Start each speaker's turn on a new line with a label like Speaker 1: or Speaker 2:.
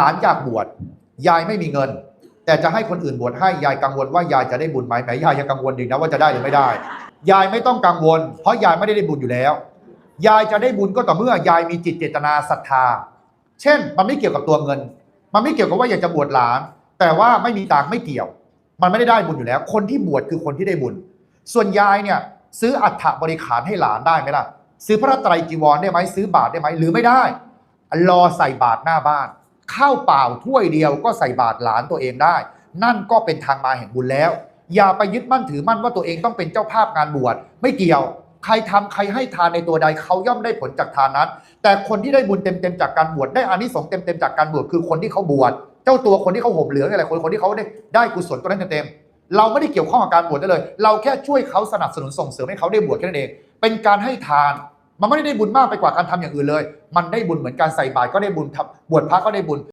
Speaker 1: หลานอยากบวชยายไม่มีเงิน แต่จะให้คนอื่นบวชให้ยายกังวลว่ายายจะได้บุญไหมแหมยายยังกังวลดีนะว่าจะได้หรือไม่ได้ ยายไม่ต้องกังวล เพราะยายไม่ได้ได้บุญอยู่แล้ว ยายจะได้บุญก็ต่อเมื่อยายมีจิตเจตนาศรัทธา เช่น มันไม่เกี่ยวกับตัวเงิน มันไม่เกี่ยวกับว่าอยากจะบวชหลาน แต่ว่าไม่มีตังไม่เกี่ยว มันไม่ได้ได้บุญอยู่แล้ว คนที่บวชคือคนที่ได้บุญ ส่วนยายเนี่ยซื้ออัฐบริขารให้หลานได้ไหมล่ะ ซื้อพระไตรจีวรได้ไหมซื้อบาตรได้ไหมหรือไม่ได้รอใส่บาตรหน้าบ้าน ข้าวเปล่าถ้วยเดียวก็ใส่บาตรหลานตัวเองได้ นั่นก็เป็นทางมาแห่งบุญแล้ว อย่าไปยึดมั่นถือมั่นว่าตัวเองต้องเป็นเจ้าภาพงานบวชไม่เกี่ยว ใครทำใครให้ทานในตัวใดเขาย่อมได้ผลจากทานนั้น แต่คนที่ได้บุญเต็มๆจากการบวชได้อานิสงส์เต็มๆจากการบวชคือคนที่เขาบวชเจ้าตัวคนที่เขาห่มเหลืองนี่แหละคนคนที่เขาได้ได้กุศลตัวนั้นเต็มๆเราไม่ได้เกี่ยวข้องกับการบวชได้เลย เราแค่ช่วยเขาสนับสนุนส่งเสริมให้เขาได้บวชแค่นั้นเองเป็นการให้ทานมันไม่ได้ได้บุญมากไปกว่าการทำอย่างอื่นเลย มันได้บุญเหมือนการใส่บาตรก็ได้บุญบวชพระก็ได้บุญ